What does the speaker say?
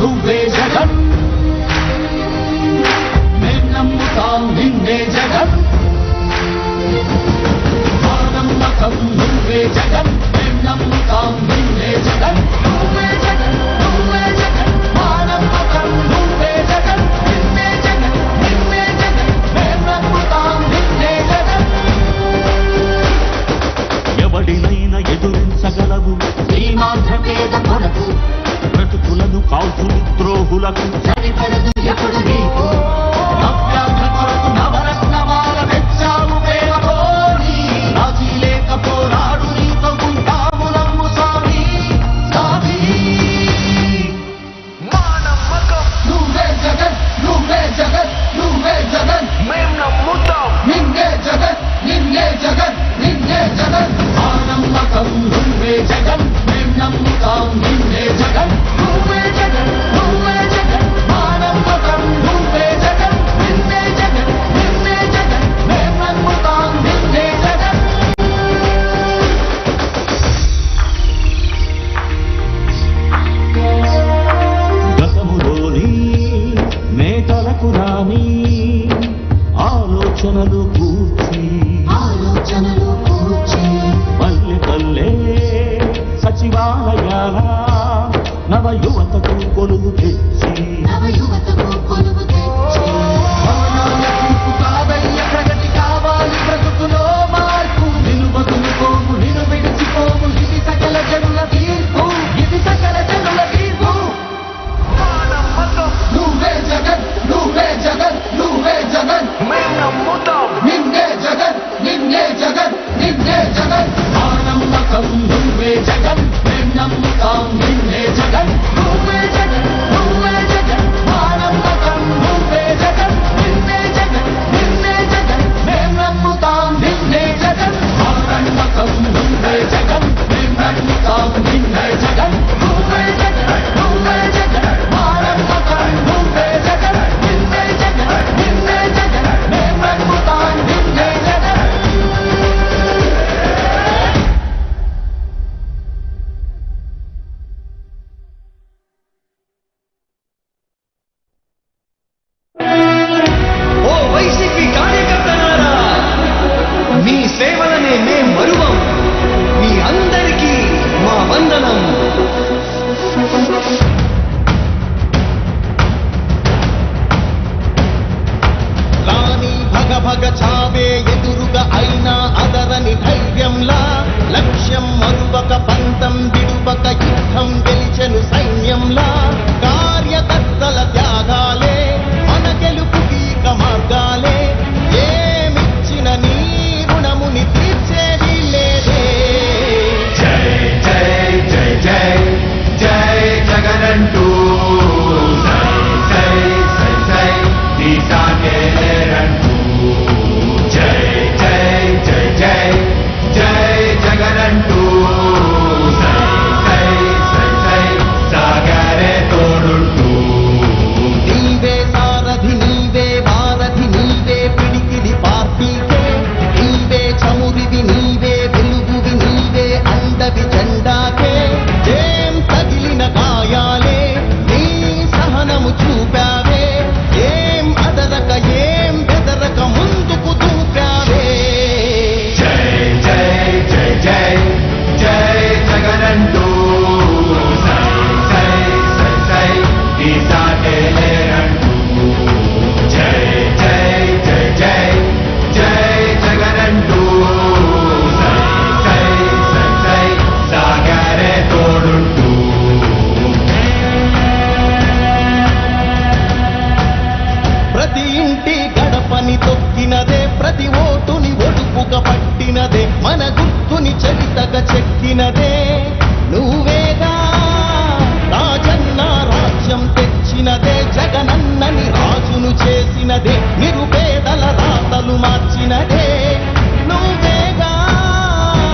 నువ్వే బ్రతుకులను కాల్చుని ద్రోహులకు సరిపడదు ఎప్పుడు Maluco. పుట్టినదే నువ్వేగా రాజన్న రాజ్యం తెచ్చినదే జగనన్నని రాజును చేసినదే నిరుపేదల రాతలు మార్చినదే. నువ్వే